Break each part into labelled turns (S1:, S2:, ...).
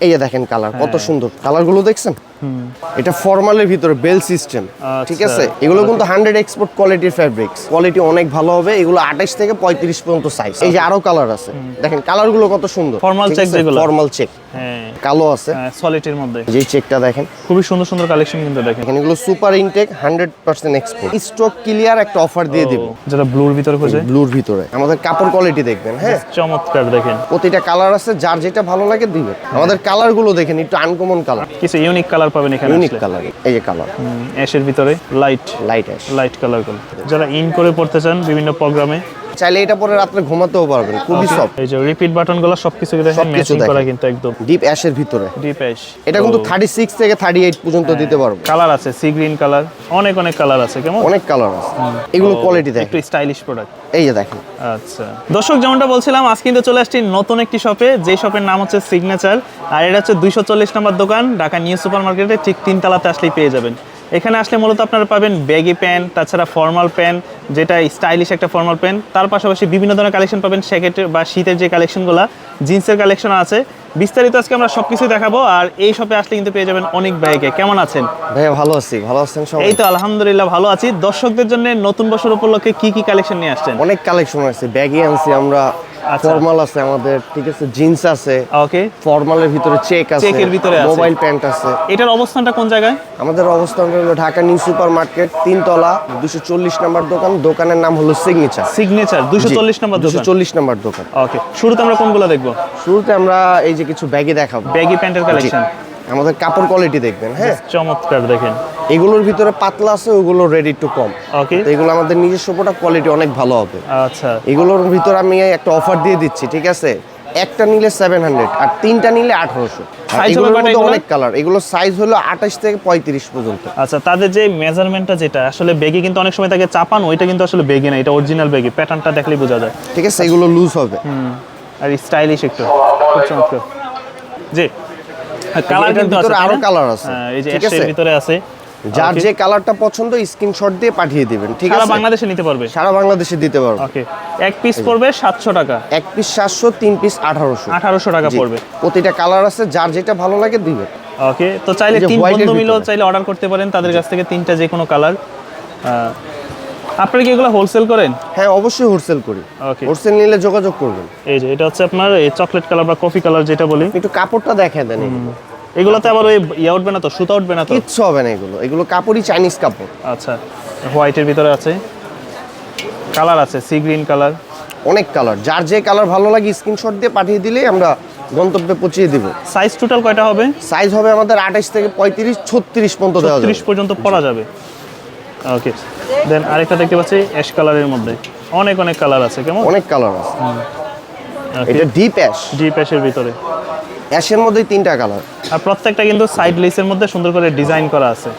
S1: এই দেখেন কালার কত
S2: হ্যাঁ।
S1: সুন্দর কালারগুলো দেখছেন এটা ফর্মালের ভিতরে বেল সিস্টেম। ঠিক আছে?
S2: আচ্ছা।
S1: এগুলো কিন্তু হান্ড্রেড এক্সপোর্ট কোয়ালিটির ফ্যাব্রিক্স কোয়ালিটি অনেক ভালো হবে এগুলো আঠাশ থেকে পঁয়ত্রিশ পর্যন্ত সাইজ এই যে আরও কালার আছে। দেখেন কালারগুলো কত সুন্দর।
S2: Check যেগুলো।
S1: ফর্মাল চেক
S2: হ্যাঁ।
S1: কালো আছে।
S2: সলিডের মধ্যে।
S1: যে চেকটা দেখেন।
S2: খুবই সুন্দর সুন্দর কালেকশন কিন্তু দেখেন।
S1: এখানে এগুলো super intake hundred percent export stock clear একটা অফার দিয়ে দিব।
S2: যেটা ব্লুর ভিতরে খোঁজে?
S1: ব্লুর ভিতরে। আমাদের কাপড় কোয়ালিটি দেখবেন হ্যাঁ?
S2: চমৎকার দেখেন।
S1: প্রতিটা কালার আছে যার যেটা ভালো লাগে দিবে আমাদের কালারগুলো দেখেন একটু আনকমন কালার
S2: কিছু ইউনিক কালার পাবেন এখানে
S1: ইউনিক কালার এই যে কালার
S2: অ্যাশের ভিতরে light
S1: light ash
S2: light colour যারা ইন করে পড়তে চান বিভিন্ন প্রোগ্রামে
S1: চাইলে এটা পরে রাত্রে ঘুমাতেও পারবেন খুবই সফট
S2: এই যে রিপিট বাটনগুলো সবকিছু দেখেন। ম্যাচিং করা কিন্তু একদম।
S1: ডিপ অ্যাশের ভিতরে।
S2: ডিপ অ্যাশ
S1: এটা কিন্তু থার্টি সিক্স থেকে থার্টি এইট পর্যন্ত দিতে পারব।
S2: কালার আছে সি গ্রিন কালার অনেক অনেক কালার আছে কেমন?
S1: অনেক কালার আছে। এগুলো কোয়ালিটি দেখ
S2: একটু স্টাইলিশ প্রোডাক্ট
S1: এই যে দেখেন।
S2: আচ্ছা। দর্শক যেমনটা বলছিলাম আজ কিন্তু চলে আসছি নতুন একটি শপে যে শপের নাম হচ্ছে সিগনেচার আর এটা হচ্ছে দুইশো চল্লিশ নম্বর দোকান। ঢাকা নিউ সুপার মার্কেটে ঠিক তিনতলাতে আসলেই পেয়ে যাবেন। এখানে আসলে মূলত আপনারা পাবেন ব্যাগি প্যান্ট তাছাড়া ফর্মাল প্যান্ট যেটা স্টাইলিশ একটা ফর্মাল প্যান্ট তার পাশাপাশি বিভিন্ন ধরনের কালেকশন পাবেন স্যাকেটের বা শীতের যে কালেকশনগুলো জিন্সের কালেকশন আছে। বিস্তারিত আজকে আমরা সব কিছুই দেখাবো আর এই শপে আসলে কিন্তু পেয়ে যাবেন অনেক ব্যাগে কেমন আছেন?
S1: ভাইয়া ভালো আছি। ভালো আছেন সবাই?
S2: এই তো আলহামদুলিল্লাহ ভালো আছি। দর্শকদের জন্য নতুন বছর উপলক্ষে কি কি কালেকশন নিয়ে আসছেন?
S1: অনেক কালেকশন আছে। ব্যাগি আনছি আমরা। ফর্মাল আছে আমাদের ঠিক আছে? জিন্স আছে।
S2: ওকে
S1: ফর্মালের ভিতরে চেক আছে।
S2: চেকের ভিতরে আছে।
S1: মোবাইল প্যান্ট আছে।
S2: এটার অবস্থানটা কোন জায়গায়?
S1: আমাদের অবস্থানটা হলো ঢাকা নিউ সুপার মার্কেট তিনতলা দুশো চল্লিশ নাম্বার দোকান। দোকানের নাম হলো সিগনেচার
S2: সিগনেচার দুশো চল্লিশ নাম্বার
S1: দুশো চল্লিশ নাম্বার দোকান।
S2: ওকে শুরুতে আমরা কোনগুলো দেখব?
S1: শুরুতে আমরা এই যে কিছু ব্যাগি দেখাবো।
S2: ব্যাগি প্যান্টের কালেকশন।
S1: আমাদের কাপড় কোয়ালিটি দেখবেন হ্যাঁ?
S2: চমৎকার দেখেন।
S1: এগুলোর ভিতরে পাতলা আছে ওগুলো রেডি টু কম
S2: ওকে
S1: তো এগুলো আমাদের নিজস্ব প্রোডাক্ট কোয়ালিটি অনেক ভালো হবে।
S2: আচ্ছা।
S1: এগুলোর ভিতরে আমি একটা অফার দিয়ে দিচ্ছি ঠিক আছে? একটা নিলে সেভেন হান্ড্রেড আর তিনটা নিলে আঠারোশো। এগুলোর মধ্যে অনেক কালার এগুলো সাইজ হলো আঠাশ থেকে পঁয়ত্রিশ পর্যন্ত।
S2: আচ্ছা তাদের যে মেজারমেন্টটা যেটা আসলে বেগে কিন্তু অনেক সময় তাকে চাপান ওইটা কিন্তু আসলে বেগে না এটা অরিজিনাল বেগে প্যাটার্নটা দেখলেই বোঝা যায়।
S1: ঠিক আছে এগুলো লুজ হবে।
S2: আর স্টাইলিশ একটু খুব চমৎকার। জি। কালার কিন্তু আছে আরও
S1: কালার আছে।
S2: হ্যাঁ, এই যে
S1: আছে?
S2: ভিতরে আছে।
S1: যার যে কালারটা পছন্দ স্ক্রিনশট দিয়ে পাঠিয়ে দিবেন ঠিক
S2: সারা বাংলাদেশে নিতে পারবে?
S1: সারা বাংলাদেশে দিতে পারব।
S2: ওকে এক পিস পড়বে সাতশো টাকা।
S1: এক পিস সাতশো তিন পিস আঠারোশো।
S2: আঠারোশো টাকা পড়বে।
S1: প্রতিটা কালার আছে যার যেটা ভালো লাগে দিবে
S2: ওকে তো চাইলে তিন বন্ধু মিলেও চাইলে অর্ডার করতে পারেন তাদের কাছ থেকে তিনটা যে কোনো কালার আপনারা কি এগুলো হোলসেল করেন?
S1: হ্যাঁ অবশ্যই হোলসেল করি।
S2: ওকে
S1: হোলসেল নিলে যোগাযোগ করবেন।
S2: এই যে এটা হচ্ছে আপনার এই চকলেট কালার বা কফি কালার যেটা বলি।
S1: একটু কাপড়টা দেখে দেন এগুলো।
S2: এগুলোতে আবার ওই ইয়ে উঠবে না তো সুতা উঠবে না তো?
S1: কিচ্ছু হবে না এগুলো। এগুলো কাপড়ই চাইনিজ কাপড়।
S2: আচ্ছা হোয়াইটের ভিতরে আছে। কালার আছে সি গ্রিন কালার
S1: অনেক কালার যার যে কালার ভালো লাগে স্ক্রিনশট দিয়ে পাঠিয়ে দিলেই আমরা গন্তব্যে পৌঁছিয়ে দিব।
S2: সাইজ টোটাল কয়টা হবে?
S1: সাইজ হবে আমাদের আঠাশ থেকে পঁয়ত্রিশ ছত্রিশ পর্যন্ত দেওয়া
S2: পর্যন্ত পরা যাবে। ওকে দেন আরেকটা দেখতে পাচ্ছি অ্যাশ কালারের মধ্যে। অনেক অনেক কালার আছে কেমন?
S1: অনেক কালার আছে। এটা ডিপ অ্যাশ
S2: ডিপ অ্যাশের ভিতরে।
S1: অ্যাশের মধ্যেই তিনটা কালার
S2: আর প্রত্যেকটা কিন্তু সাইড লেসের মধ্যে সুন্দর করে ডিজাইন করা আছে।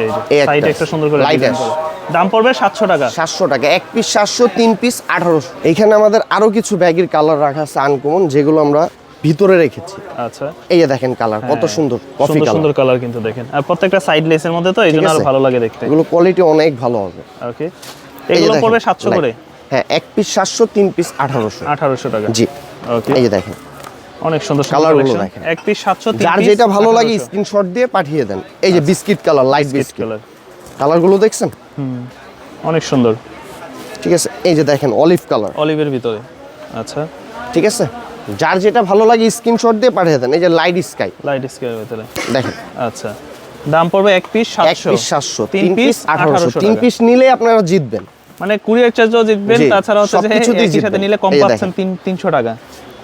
S2: এই যে
S1: এই একটা
S2: সুন্দর করে ডিজাইন করা। দাম পড়বে সাতশো টাকা।
S1: সাতশো টাকা। এক পিস সাতশো তিন পিস আঠারোশো। এখানে আমাদের আরও কিছু ব্যাগের কালার রাখা আছে আনকমন যেগুলো আমরা ভিতরে রেখেছি।
S2: আচ্ছা।
S1: এই যে দেখেন কালার কত সুন্দর কফি
S2: সুন্দর
S1: কালার
S2: সুন্দর কালার কিন্তু দেখেন। আর প্রত্যেকটা সাইড লেসের মধ্যে তো এই জন্য
S1: আরও
S2: ভালো লাগে দেখতে।
S1: এগুলো কোয়ালিটি অনেক ভালো হবে।
S2: ওকে এগুলো পড়বে সাতশো
S1: like-
S2: করে?
S1: হ্যাঁ এক পিস সাতশো তিন পিস আঠারোশো।
S2: আঠারোশো টাকা।
S1: জি।
S2: ওকে
S1: এই যে দেখেন।
S2: অনেক সুন্দর
S1: কালারগুলো দেখেন।
S2: এক পিস সাতশো
S1: যার যেটা ভালো লাগে স্ক্রিনশট দিয়ে পাঠিয়ে দেন। এই যে biscuit colour light biscuit
S2: colour
S1: কালারগুলো দেখছেন? হুম।
S2: অনেক সুন্দর।
S1: ঠিক আছে। এই যে দেখেন অলিভ কালার
S2: অলিভের ভিতরে। আচ্ছা।
S1: ঠিক আছে? যার যেটা ভালো লাগে স্ক্রিনশট দিয়ে পাঠিয়ে দেন এই যে লাইট স্কাই
S2: লাইট স্কেলের ভিতরে।
S1: দেখেন।
S2: আচ্ছা। দাম পড়বে এক পিস
S1: এক
S2: সাতশো।
S1: পিস সাতশো
S2: তিন
S1: তিন পিস
S2: পিস
S1: আঠারোশো
S2: আঠারোশো
S1: তিন
S2: টাকা।
S1: পিস নিলে আপনারা জিতবেন।
S2: মানে কুরিয়ার চার্জও জিতবেন তাছাড়া হচ্ছে যে একই সাথে নিলে কম পাচ্ছেন তিন তিনশো টাকা।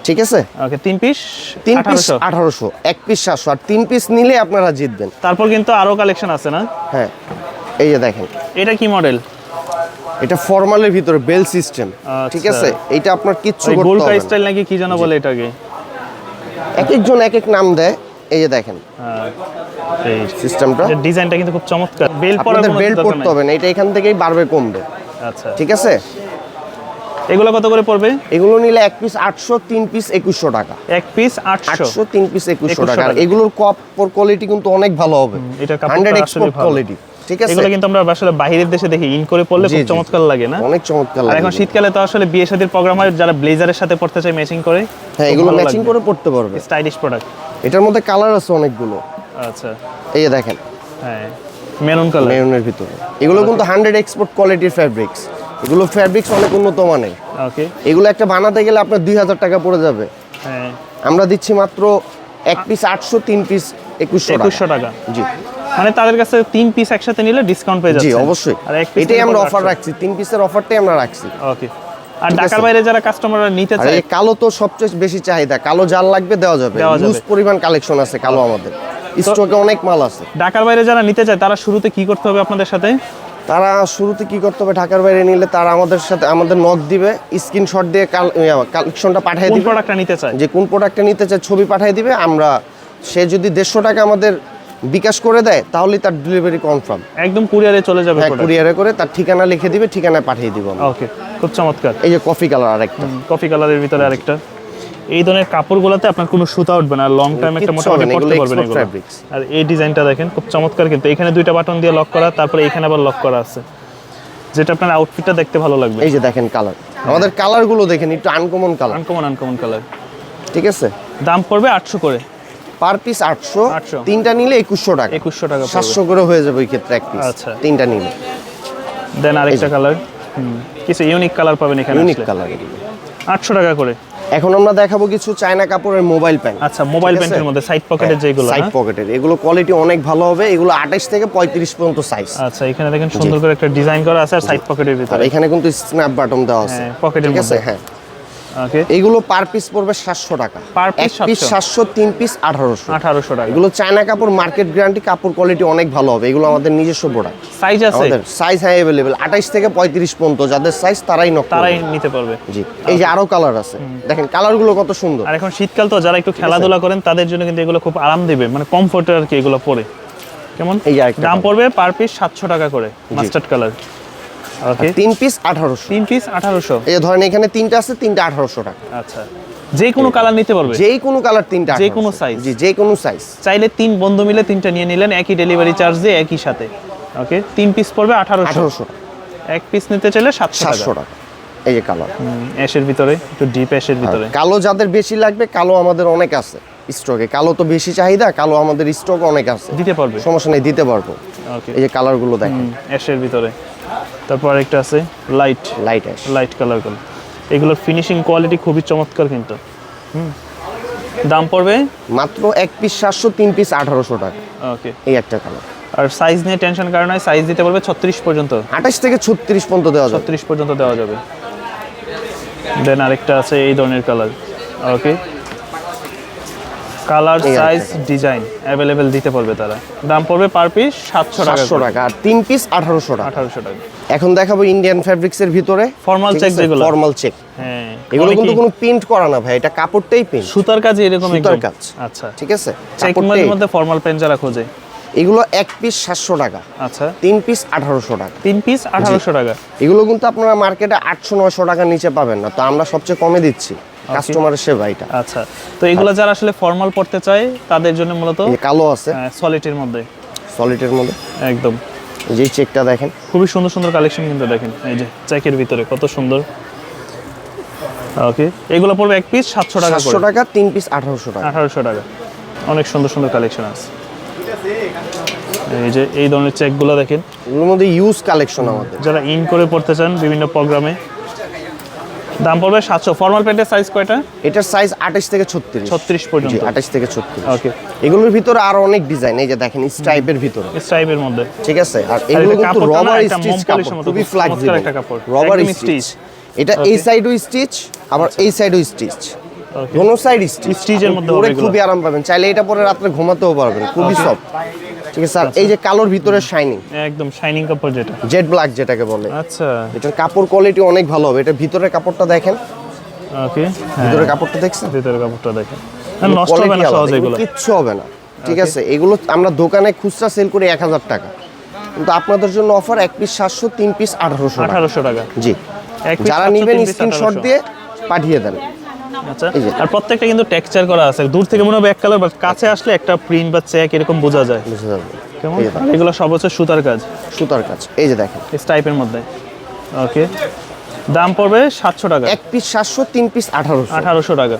S1: ঠিক আছে?
S2: ওকে তিন পিস
S1: তিন পিস
S2: আঠারোশো।
S1: আঠারোশো এক পিস সাতশো আর তিন পিস নিলে আপনারা জিতবেন।
S2: তারপর কিন্তু আরও কালেকশন আছে না?
S1: হ্যাঁ। এই যে দেখেন।
S2: এটা কি মডেল
S1: এটা ফর্মালের ভিতরে বেল সিস্টেম ঠিক
S2: আচ্ছা।
S1: আছে? এটা আপনার কিচ্ছু করতে
S2: গোলকা
S1: হবে না।
S2: স্টাইল নাকি কি যেন বলে এটাকে?
S1: এক একজন এক এক নাম দেয় এই যে দেখেন।
S2: এই
S1: সিস্টেমটা
S2: ডিজাইনটা কিন্তু খুব চমৎকার। বেল পরা কোনো দরকার
S1: পড়তে হবে না এটা এখান থেকেই বাড়বে কমবে।
S2: আচ্ছা।
S1: ঠিক আছে?
S2: এগুলো কত করে পড়বে?
S1: এগুলো নিলে এক পিস আটশো তিন পিস একুশশো টাকা।
S2: এক পিস আটশো।
S1: তিন পিস একুশশো
S2: 2100
S1: টাকা। এগুলোর কাপড় কোয়ালিটি কিন্তু অনেক ভালো হবে।
S2: এটা
S1: হান্ড্রেড এক্সপোর্ট কোয়ালিটি ঠিক আছে?
S2: এগুলো কিন্তু আমরা আসলে বাইরের দেশে দেখি ইন করে পড়লে খুব চমৎকার লাগে না?
S1: অনেক চমৎকার লাগে
S2: এখন শীতকালে তো আসলে বিয়ে শাদীর প্রোগ্রাম হয় যারা ব্লেজারের সাথে পড়তে চায় ম্যাচিং করে
S1: হ্যাঁ এগুলো ম্যাচিং করে পড়তে পারবে।
S2: স্টাইলিশ প্রোডাক্ট
S1: এটার মধ্যে কালার আছে অনেকগুলো।
S2: আচ্ছা।
S1: এই দেখেন।
S2: হ্যাঁ মেরুন কালার
S1: মেরুনের ভিতরে। এগুলো কিন্তু হান্ড্রেড এক্সপোর্ট কোয়ালিটির ফ্যাব্রিক্স এগুলো ফ্যাব্রিক্স অনেক উন্নত মানের।
S2: ওকে
S1: এগুলো একটা বানাতে গেলে আপনার দুই হাজার টাকা পড়ে যাবে।
S2: হ্যাঁ।
S1: আমরা দিচ্ছি মাত্র এক পিস আটশো তিন পিস একুশশো
S2: একুশশো টাকা।
S1: জি।
S2: মানে তাদের কাছে তিন পিস একসাথে নিলে ডিসকাউন্ট পেয়ে
S1: জি অবশ্যই।
S2: আর এক পিস
S1: এটাই আমরা অফার রাখছি। তিন পিসের অফারটাই আমরা রাখছি।
S2: ওকে আর ঢাকার বাইরে যারা কাস্টমাররা নিতে চায়
S1: এই কালো তো সবচেয়ে বেশি চাহিদা। কালো জাল লাগবে দেওয়া যাবে। ইউজ পরিমাণ কালেকশন আছে কালো আমাদের। স্টকে অনেক মাল আছে।
S2: ঢাকার বাইরে যারা নিতে চায় তারা শুরুতে কি করতে হবে আপনাদের সাথে?
S1: তারা শুরুতে কি করতে হবে? ঢাকার বাইরে নিলে তারা আমাদের সাথে আমাদের নক দিবে স্ক্রিনশট দিয়ে কালেকশনটা পাঠিয়ে
S2: কোন
S1: দিবে।
S2: প্রোডাক্টটা নিতে চায়?
S1: যে কোন প্রোডাক্টটা নিতে চায় ছবি পাঠিয়ে দিবে। আমরা সে যদি দেড়শো টাকা আমাদের বিকাশ করে দেয় তাহলে তার ডেলিভারি কনফার্ম
S2: একদম কুরিয়ারে চলে যাবে
S1: হ্যাঁ কুরিয়ারে করে তার ঠিকানা লিখে দিবে ঠিকানায় পাঠিয়ে দিব
S2: ওকে খুব চমৎকার।
S1: এই যে কফি কালার আরেকটা।
S2: কফি কালারের ভিতরে আরেকটা। এই ধরনের কাপড়গুলোতে আপনার কোনো সুতা উঠবে না লং টাইম একটা মোটামুটি পড়তে পারবেন এগুলো। আর এই ডিজাইনটা দেখেন খুব চমৎকার কিন্তু। এখানে দুইটা বাটন দিয়ে লক করা তারপরে এখানে আবার লক করা আছে। যেটা আপনার আউটফিটটা দেখতে ভালো লাগবে।
S1: এই যে দেখেন কালার আমাদের কালারগুলো দেখেন একটু uncommon colour
S2: uncommon uncommon colour
S1: ঠিক আছে?
S2: দাম পড়বে আটশো করে।
S1: পার পিস আটশো। তিনটা নিলে একুশশো টাকা।
S2: একুশশো টাকা
S1: সাতশো করে হয়ে যাবে ওই ক্ষেত্রে এক পিস
S2: আচ্ছা।
S1: তিনটা নিলে।
S2: দেন আরেকটা কালার কিছু ইউনিক কালার পাবেন এখানে
S1: ইউনিক কালার
S2: আটশো টাকা করে।
S1: এখন আমরা দেখাবো কিছু চায়না কাপড়ের মোবাইল প্যান্ট
S2: আচ্ছা মোবাইল প্যান্টের মধ্যে সাইড পকেটের যেগুলো
S1: সাইড পকেটের এগুলো কোয়ালিটি অনেক ভালো হবে। এগুলো আঠাশ থেকে পঁয়ত্রিশ পর্যন্ত সাইজ
S2: আচ্ছা এখানে দেখেন সুন্দর করে একটা ডিজাইন করা আছে আর সাইড পকেটের ভিতরে।
S1: এখানে কিন্তু স্ন্যাপ বাটন দেওয়া আছে।
S2: হ্যাঁ, পকেটের
S1: ঠিক
S2: মধ্যে।
S1: হ্যাঁ। এগুলো পার পিস পড়বে সাতশো টাকা। পিস সাতশো। তিন পিস আঠারোশো।
S2: আঠারোশো টাকা।
S1: এগুলো চায়না কাপড় মার্কেট গ্যারান্টি কাপড় কোয়ালিটি অনেক ভালো হবে। এগুলো আমাদের নিজস্ব প্রোডাক্ট
S2: সাইজ আছে?
S1: আমাদের সাইজ হ্যাঁ অ্যাভেলেবেল আঠাইশ থেকে পঁয়ত্রিশ পর্যন্ত যাদের সাইজ তারাই নক
S2: তারাই নিতে পারবে।
S1: জি। এই যে আরও কালার আছে। দেখেন কালারগুলো কত সুন্দর।
S2: আর এখন শীতকাল তো যারা একটু খেলাধুলা করেন তাদের জন্য কিন্তু এগুলো খুব আরাম দিবে। মানে কমফোর্টের আর কি এগুলো পরে। কেমন?
S1: এই
S2: দাম। পড়বে পার পিস সাতশো টাকা করে মাস্টার্ড কালার
S1: তিন পিস আঠারোশো।
S2: তিন পিস আঠারোশো।
S1: এই ধরেন এখানে তিনটা আছে তিনটা আঠারোশো টাকা।
S2: আচ্ছা। যে কোনো কালার নিতে পারবে?
S1: যেই কোনো কালার তিনটা
S2: যে কোনো
S1: 1800
S2: size?
S1: জি যে কোনো সাইজ
S2: চাইলে তিন বন্ধু মিলে তিনটা নিয়ে নিলেন একই ডেলিভারি চার্জ দিয়ে একই সাথে। ওকে তিন পিস পড়বে আঠারোশো।
S1: আঠারোশো।
S2: এক পিস নিতে চাইলে সাতশো
S1: সাতশো টাকা। এই যে কালার।
S2: অ্যাশের ভিতরে একটু ডিপ অ্যাশের ভিতরে।
S1: কালো যাদের বেশি লাগবে কালো আমাদের অনেক আছে স্টকে কালো তো বেশি চাহিদা কালো আমাদের স্টক অনেক আছে।
S2: দিতে পারবে।
S1: সমস্যা নেই দিতে পারব। এই যে কালারগুলো দেখেন।
S2: অ্যাশের ভিতরে। তারপর একটা আছে লাইট
S1: লাইট অ্যাশ
S2: লাইট কালারগুলো এগুলোর ফিনিশিং কোয়ালিটি খুবই চমৎকার কিন্তু। হুম। দাম পড়বে?
S1: মাত্র এক পিস সাতশো তিন পিস আঠারোশো টাকা।
S2: ওকে
S1: এই একটা কালার
S2: আর সাইজ নিয়ে টেনশন কারণ হয় সাইজ দিতে পারবে ছত্রিশ পর্যন্ত।
S1: আঠাশ থেকে ছত্রিশ পর্যন্ত দেওয়া যাবে।
S2: ছত্রিশ পর্যন্ত দেওয়া যাবে। দেন আরেকটা আছে এই ধরনের colour okay colour size design available দিতে পারবে তারা। দাম পড়বে পার পিস সাতশো টাকা
S1: টাকা আর তিন পিস আঠারোশো টাকা।
S2: আঠারোশো টাকা।
S1: এখন দেখাবো ইন্ডিয়ান ফ্যাব্রিক্স এর ভিতরে।
S2: Formal check যেগুলো।
S1: ফর্মাল চেক
S2: হ্যাঁ
S1: এগুলো কিন্তু কোনো প্রিন্ট করা না ভাই এটা কাপড়টাই প্রিন্ট
S2: সুতার কাজে এরকম
S1: সুতার। কাজ।
S2: আচ্ছা।
S1: ঠিক আছে?
S2: চেক মধ্যে ফর্মাল প্যান্ট যারা খোঁজে।
S1: এগুলো এক পিস সাতশো টাকা।
S2: আচ্ছা।
S1: তিন পিস আঠারোশো টাকা।
S2: তিন পিস আঠারোশো টাকা।
S1: এগুলো কিন্তু আপনারা মার্কেটে আটশো নয়শো টাকার নিচে পাবেন না। তো আমরা সবচেয়ে কমে দিচ্ছি। কাস্টমারের সেবা এটা।
S2: আচ্ছা তো এগুলো যারা আসলে ফর্মাল পড়তে চায় তাদের জন্য মূলত
S1: কালো আছে।
S2: সলিটের মধ্যে।
S1: সলিডের মধ্যে।
S2: একদম।
S1: যে চেকটা দেখেন।
S2: খুবই সুন্দর সুন্দর কালেকশন কিন্তু দেখেন। এই যে চেকের ভিতরে কত সুন্দর। ওকে এগুলো পড়বে এক পিস সাতশো টাকা
S1: সাতশো টাকা তিন পিস আঠারোশো টাকা।
S2: আঠারোশো টাকা। অনেক সুন্দর সুন্দর কালেকশন আছে। এই যে এই ধরনের চেকগুলো দেখেন।
S1: এগুলোর মধ্যে ইউজ কালেকশন আমাদের।
S2: যারা ইন করে পড়তে চান বিভিন্ন প্রোগ্রামে দাম পড়বে সাতশো। ফর্মাল প্যান্টের সাইজ কয়টা?
S1: এটার সাইজ আঠাশ থেকে ছত্রিশ।
S2: ছত্রিশ পর্যন্ত।
S1: আঠাশ থেকে ছত্রিশ।
S2: ওকে
S1: এগুলোর ভিতরে আরও অনেক ডিজাইন এই যে দেখেন স্ট্রাইপের ভিতরে।
S2: স্ট্রাইপের মধ্যে।
S1: ঠিক আছে? আর এগুলো কিন্তু রবার স্টিচ কাপড় খুবই
S2: খুব
S1: ফ্লেক্সিবল
S2: একটা কাপড়।
S1: রবার স্টিচ এটা এই সাইডও স্টিচ আবার এই সাইডও স্টিচ দোনো সাইড স্টিচ
S2: Stitch-এর মধ্যে
S1: পরে খুবই আরাম পাবেন। চাইলে এটা পরে রাত্রে ঘুমাতেও পারবেন খুবই সফট ঠিক আছে আর এই যে কালোর ভিতরে শাইনিং
S2: একদম শাইনিং কাপড় যেটা।
S1: জেড ব্ল্যাক যেটাকে বলে।
S2: আচ্ছা।
S1: এটার কাপড় কোয়ালিটি অনেক ভালো হবে। এটা ভিতরের কাপড়টা দেখেন।
S2: ওকে
S1: ভিতরের কাপড়টা দেখছেন?
S2: ভিতরের কাপড়টা দেখেন। নষ্ট হবে না সহজে
S1: এগুলো কিচ্ছু হবে না। ঠিক আছে এগুলো আমরা দোকানে খুচরা সেল করি এক হাজার টাকা। কিন্তু আপনাদের জন্য অফার এক পিস সাতশো তিন পিস আঠারোশো টাকা।
S2: আঠারোশো টাকা।
S1: জি। যারা
S2: 700,
S1: নেবেন স্ক্রিনশট দিয়ে পাঠিয়ে দেন।
S2: আর প্রত্যেকটা কিন্তু টেক্সচার করা আছে। দূর থেকে মনে হবে এক কালার বাট কাছে আসলে একটা প্রিন্ট বা চেক এরকম বোঝা যায়।
S1: বুঝতে পারবেন
S2: কেমন? এগুলো সব হচ্ছে সুতার কাজ।
S1: সুতার কাজ। এই যে দেখেন।
S2: এই টাইপের মধ্যে। ওকে দাম পড়বে সাতশো টাকা।
S1: এক পিস সাতশো তিন পিস আঠারোশো।
S2: আঠারোশো টাকা।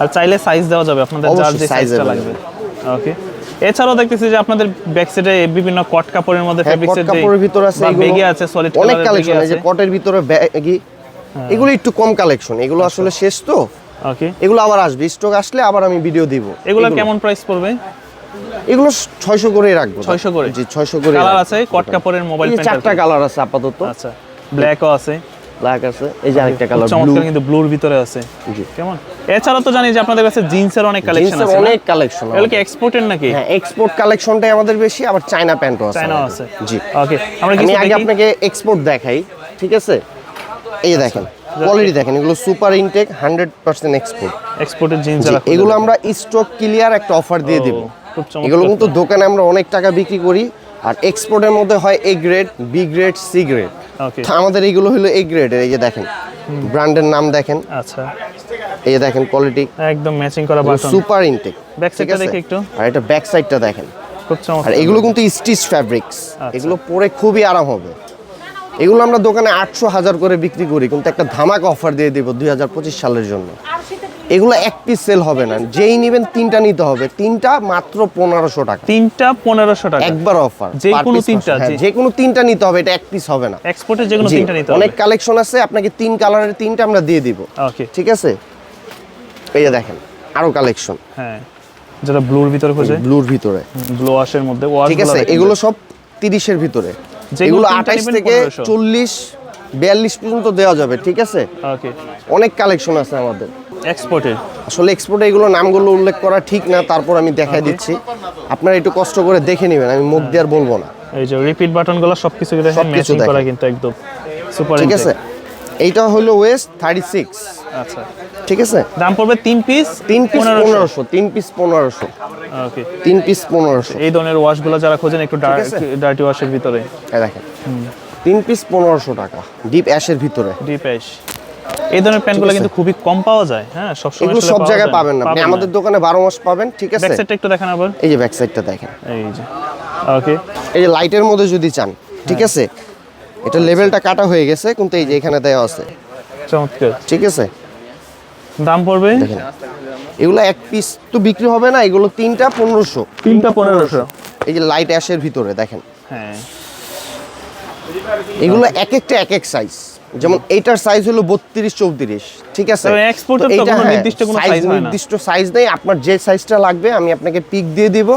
S2: আর চাইলে সাইজ দেওয়া যাবে আপনাদের যার যে সাইজটা লাগবে। ওকে এছাড়াও দেখতেছি যে আপনাদের ব্যাক সাইডে বিভিন্ন কট কাপড়ের মধ্যে
S1: হ্যাঁ, কাপড়ের ভিতর আছে।
S2: বেগে আছে সলিড
S1: অনেক কালেকশন যে কটের ভিতরে ব্যাগি
S2: হ্যাঁ।
S1: এগুলো একটু কম কালেকশন এগুলো
S2: আচ্ছা।
S1: আসলে শেষ তো?
S2: ওকে
S1: এগুলো আবার আসবে স্টক আসলে আবার আমি ভিডিও দিব।
S2: এগুলো কেমন প্রাইস পড়বে?
S1: এগুলো ছয়শো করে রাখব।
S2: 600 করে?
S1: জি ছয়শো করে
S2: কালার আছে কট কাপড়ের মোবাইল
S1: চারটা কালার আছে আপাতত।
S2: আচ্ছা ব্ল্যাকও আছে।
S1: ব্ল্যাক আছে এই যে আরেকটা কালার ব্লু
S2: চমৎকার কিন্তু ব্লুর ভিতরে আছে।
S1: জি।
S2: কেমন? এছাড়াও তো জানি যে আপনাদের কাছে জিন্সের অনেক কালেকশন
S1: জিন্সের
S2: আছে
S1: অনেক কালেকশন
S2: এগুলো কি এক্সপোর্টের নাকি?
S1: হ্যাঁ এক্সপোর্ট কালেকশনটাই আমাদের বেশি আবার চায়না প্যান্টও আছে আমাদের।
S2: আছে।
S1: জি।
S2: ওকে আমরা
S1: আমি
S2: কিছু
S1: আগে আপনাকে এক্সপোর্ট দেখাই ঠিক আছে? এই দেখেন কোয়ালিটি দেখেন এগুলো super intake hundred percent export
S2: এক্সপোর্টের জিন্স
S1: এগুলো আমরা স্টক ক্লিয়ার একটা অফার দিয়ে দিব। এগুলো কিন্তু দোকানে আমরা অনেক টাকা বিক্রি করি আর এক্সপোর্টের মধ্যে হয় A grade B grade C grade আমাদের এইগুলো হলো এ গ্রেডের এই যে দেখেন ব্র্যান্ডের নাম দেখেন।
S2: আচ্ছা।
S1: এই যে দেখেন কোয়ালিটি
S2: একদম ম্যাচিং করা button
S1: super intake
S2: Back side টা দেখি একটু।
S1: আর এটা ব্যাক সাইডটা দেখেন।
S2: খুব
S1: আর
S2: চমৎকার।
S1: এগুলো কিন্তু স্টিচ ফ্যাব্রিক্স
S2: আচ্ছা।
S1: এগুলো পরে খুবই আরাম হবে। এগুলো আমরা দোকানে আটশো হাজার করে বিক্রি করি কিন্তু একটা ধামাক অফার দিয়ে দিব দুই হাজার পঁচিশ সালের জন্য। এগুলো এক পিস সেল হবে না। যেই নেবেন তিনটা নিতে হবে। তিনটা মাত্র পনেরোশো টাকা।
S2: তিনটা পনেরোশো টাকা।
S1: একবার অফার
S2: যে কোনো তিনটা,
S1: যে কোনো তিনটা নিতে হবে এটা এক পিস হবে না।
S2: এক্সপোর্টের যে কোনো তিনটা নিতে হবে।
S1: অনেক কালেকশন আছে আপনাকে তিন কালারের তিনটা আমরা দিয়ে দিব।
S2: ওকে
S1: ঠিক আছে? এই যে দেখেন আরও কালেকশন
S2: হ্যাঁ। যেটা ব্লুর ভিতরে খোঁজে।
S1: ব্লুর ভিতরে।
S2: ব্লু ওয়াশের মধ্যে ওয়াশ
S1: ঠিক আছে? এগুলো সব তিরিশের ভিতরে।
S2: যেগুলো
S1: এগুলো আঠাইশ থেকে চল্লিশ বিয়াল্লিশ পর্যন্ত দেওয়া যাবে ঠিক আছে?
S2: ওকে
S1: অনেক কালেকশন আছে আমাদের।
S2: এক্সপোর্টে
S1: আসলে এক্সপোর্টে এগুলো নামগুলো উল্লেখ করা ঠিক না তারপর আমি দেখাই দিচ্ছি। আপনারা একটু কষ্ট করে দেখে নেবেন আমি মুখ দিয়ে আর বলব না।
S2: এই যে রিপিট বাটনগুলো সবকিছু দেখেন ম্যাচিং করা কিন্তু একদম সুপার
S1: ঠিক আছে? এইটা হলো ওয়েস্ট থার্টি সিক্স
S2: আচ্ছা।
S1: ঠিক আছে?
S2: দাম পড়বে তিন পিস
S1: তিন পিস পনেরোশো। তিন পিস পনেরোশো।
S2: ওকে
S1: তিন পিস পনেরোশো।
S2: এই ধরনের ওয়াশগুলো যারা খোঁজেন একটু ডার্টি ওয়াশের ভিতরে।
S1: দেখেন। তিন পিস পনেরোশো টাকা ডিপ অ্যাশের ভিতরে।
S2: ডিপ অ্যাশ এই ধরনের প্যান্টগুলো কিন্তু খুবই কম পাওয়া যায় হ্যাঁ? সবসময়
S1: এগুলো সব জায়গায় পাবেন না আপনি। আমাদের দোকানে বারো মাস পাবেন ঠিক আছে?
S2: ব্যাক সাইডটা একটু দেখান আবার।
S1: এই যে ব্যাক সাইডটা দেখেন।
S2: এই যে। ওকে
S1: এই যে লাইটের মধ্যে যদি চান ঠিক
S2: হ্যাঁ।
S1: আছে? এটা লেভেলটা কাটা হয়ে গেছে কিন্তু এই যে এখানে দেওয়া আছে।
S2: চমৎকার।
S1: ঠিক আছে?
S2: দাম পড়বে?
S1: এগুলো এক পিস তো বিক্রি হবে না এগুলো তিনটা পনেরোশো।
S2: তিনটা পনেরোশো।
S1: এই যে লাইট অ্যাশের ভিতরে দেখেন।
S2: হ্যাঁ।
S1: এগুলো এক একটা এক এক সাইজ যেমন এইটার সাইজ হলো বত্রিশ চৌত্রিশ ঠিক আছে? হ্যাঁ,
S2: নির্দিষ্ট
S1: সাইজ নেই আপনার যে সাইজটা লাগবে আমি আপনাকে পিক দিয়ে দিব।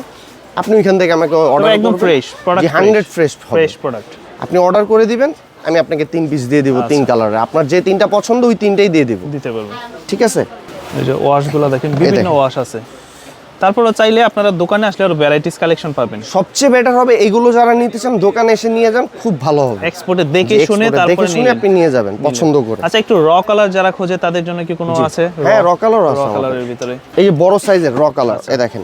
S1: আপনি ওইখান থেকে আমাকে অর্ডার
S2: একদম fresh, product
S1: hundred fresh
S2: fresh product
S1: আপনি অর্ডার করে দিবেন আমি আপনাকে তিন পিস দিয়ে দিব
S2: আচ্ছা।
S1: তিন কালারে আপনার যে তিনটা পছন্দ ওই তিনটাই দিয়ে দিব।
S2: দিতে পারব।
S1: ঠিক আছে?
S2: এই যে ওয়াশগুলো দেখেন বিভিন্ন ওয়াশ আছে। তারপরও চাইলে আপনারা দোকানে আসলে আরও ভ্যারাইটিস কালেকশন পাবেন।
S1: সবচেয়ে বেটার হবে এগুলো যারা নিতে চান দোকানে এসে নিয়ে যান খুব ভালো হবে।
S2: এক্সপোর্টে দেখে শুনে তারপরে
S1: শুনে আপনি নিয়ে যাবেন পছন্দ করে।
S2: আচ্ছা একটু র কালার যারা খোঁজে তাদের জন্য কি কোনো আছে?
S1: হ্যাঁ, raw colour আছে
S2: র কালারের ভিতরে।
S1: এই যে বড় সাইজের র কালার এ দেখেন।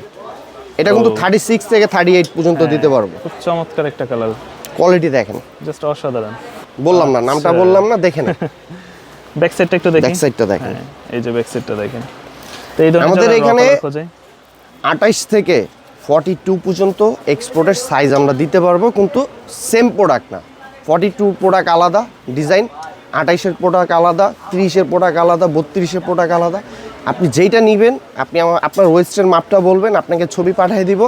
S1: এটা কিন্তু থার্টি সিক্স থেকে থার্টি এইট পর্যন্ত
S2: হ্যাঁ।
S1: দিতে পারব।
S2: খুব চমৎকার একটা কালার
S1: কোয়ালিটি দেখেন।
S2: জাস্ট অসাধারণ।
S1: বললাম না নামটা
S2: আচ্ছা।
S1: বললাম না দেখেন
S2: ব্যাক সাইডটা একটু দেখেন
S1: ব্যাক সাইডটা দেখেন
S2: এই যে ব্যাক সাইডটা দেখেন। তো এই ধরনের
S1: আমাদের এখানে
S2: colour খোঁজে
S1: আঠাইশ থেকে ফর্টি টু পর্যন্ত এক্সপোর্টের সাইজ আমরা দিতে পারব কিন্তু সেম প্রোডাক্ট না। ফর্টি টু প্রোডাক্ট আলাদা ডিজাইন আঠাইশের প্রোডাক্ট আলাদা তিরিশের প্রোডাক্ট আলাদা বত্রিশের প্রোডাক্ট আলাদা। আপনি যেইটা নেবেন আপনি আমার আপনার ওয়েস্টের মাপটা বলবেন আপনাকে ছবি পাঠিয়ে দিব।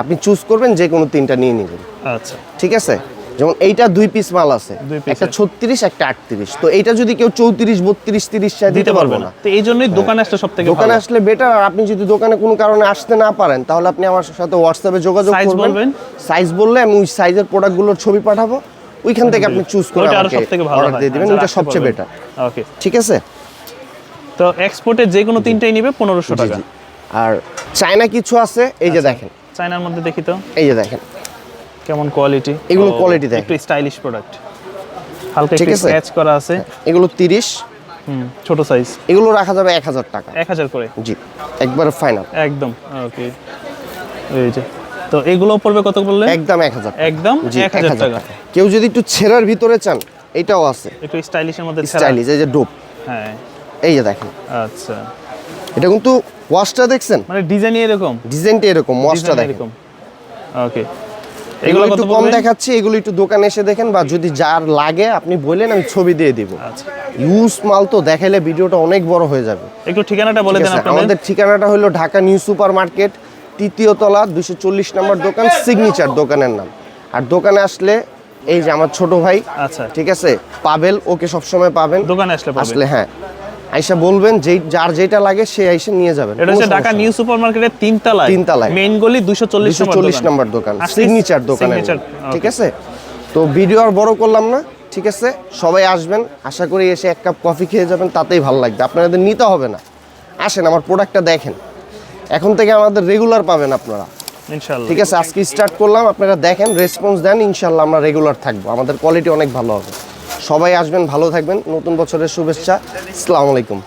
S1: আপনি চুজ করবেন যে কোনো তিনটা নিয়ে নেবেন।
S2: আচ্ছা।
S1: ঠিক আছে? যেমন এইটা দুই পিস মাল আছে। একটা ছত্রিশ একটা আটত্রিশ। তো এইটা যদি কেউ চৌত্রিশ বত্রিশ তিরিশ
S2: দিতে পারবে না। তো এই জন্যই দোকানে আসলে সব থেকে
S1: হ্যাঁ। দোকানে আসলে বেটার আর আপনি যদি দোকানে কোনো কারণে আসতে না পারেন তাহলে আপনি আমার সাথে হোয়াটসঅ্যাপে যোগাযোগ করবেন।
S2: বলবেন?
S1: সাইজ বললে আমি ওই সাইজের প্রোডাক্টগুলোর ছবি পাঠাবো। ওইখান থেকে আপনি চুজ করে আমাকে
S2: সব থেকে ভালো
S1: অর্ডার দিয়ে দিবেন।
S2: যারা
S1: ওইটা সবচেয়ে বেটার
S2: ওকে
S1: ঠিক আছে?
S2: তো এক্সপোর্টে যে কোনো তিনটাই নিবে পনেরোশো টাকা।
S1: আর চায়না কিছু আছে এই যে দেখেন।
S2: চায়নার মধ্যে দেখি তো।
S1: এই যে দেখেন।
S2: কেমন কোয়ালিটি
S1: এগুলো কোয়ালিটি দেখেন।
S2: একটু স্টাইলিশ প্রোডাক্ট হালকা একটু স্ক্র্যাচ করা আছে।
S1: এগুলো তিরিশ।
S2: হুম ছোট সাইজ
S1: এগুলো রাখা যাবে এক হাজার টাকা।
S2: এক হাজার করে?
S1: জি একবার ফাইনাল
S2: একদম ওকে এই যে তো এগুলো পড়বে কত বললে?
S1: একদম এক হাজার
S2: একদম
S1: জি
S2: এক হাজার টাকা।
S1: কেউ যদি একটু ছেঁড়ার ভিতরে চান এটাও আছে।
S2: একটু স্টাইলিশের মধ্যে।
S1: স্টাইলিশ এই যে ডোপ
S2: হ্যাঁ।
S1: এই যে দেখেন।
S2: আচ্ছা।
S1: এটা কিন্তু ওয়াশটা দেখছেন?
S2: মানে ডিজাইন এরকম?
S1: ডিজাইনটা এরকম ওয়াশটা দেখেন।
S2: ওকে
S1: এগুলো একটু কম দেখাচ্ছি এগুলো একটু দোকানে এসে দেখেন বা যদি যার লাগে আপনি বললেন আমি ছবি দিয়ে দিব।
S2: আচ্ছা।
S1: ইউজ মাল তো দেখাইলে ভিডিওটা অনেক বড় হয়ে যাবে।
S2: একটু ঠিকানাটা বলে দেন আপনাদের।
S1: আমাদের ঠিকানাটা হলো ঢাকা নিউ সুপার মার্কেট তৃতীয় তলা দুশো চল্লিশ নম্বর দোকান সিগনেচার দোকানের নাম। আর দোকানে আসলে এই যে আমার ছোট ভাই
S2: আচ্ছা।
S1: ঠিক আছে পাবেল ওকে সবসময় পাবেন।
S2: দোকানে আসলে
S1: আসলে হ্যাঁ আইসা বলবেন যেই যার যেটা লাগে সে আইসে নিয়ে যাবেন।
S2: এটা হচ্ছে ঢাকা নিউ সুপার মার্কেটের তিন তলায়
S1: তিন তলায়।
S2: মেইন গলি দুশো চল্লিশ
S1: দুশো চল্লিশ নম্বর দোকান। সিগনেচার দোকান ঠিক আছে? তো ভিডিও আর বড় করলাম না ঠিক আছে? সবাই আসবেন আশা করি এসে এক কাপ কফি খেয়ে যাবেন তাতেই ভালো লাগবে। আপনাদের নিতে হবে না। আসেন আমার প্রোডাক্টটা দেখেন। এখন থেকে আমাদের রেগুলার পাবেন আপনারা।
S2: ইনশাল্লাহ
S1: ঠিক আছে? আজকে স্টার্ট করলাম। আপনারা দেখেন রেসপন্স দেন ইনশাল্লাহ আমরা রেগুলার থাকব। আমাদের কোয়ালিটি অনেক ভালো হবে। সবাই আসবেন ভালো থাকবেন। নতুন বছরের শুভেচ্ছা। আসসালামু আলাইকুম।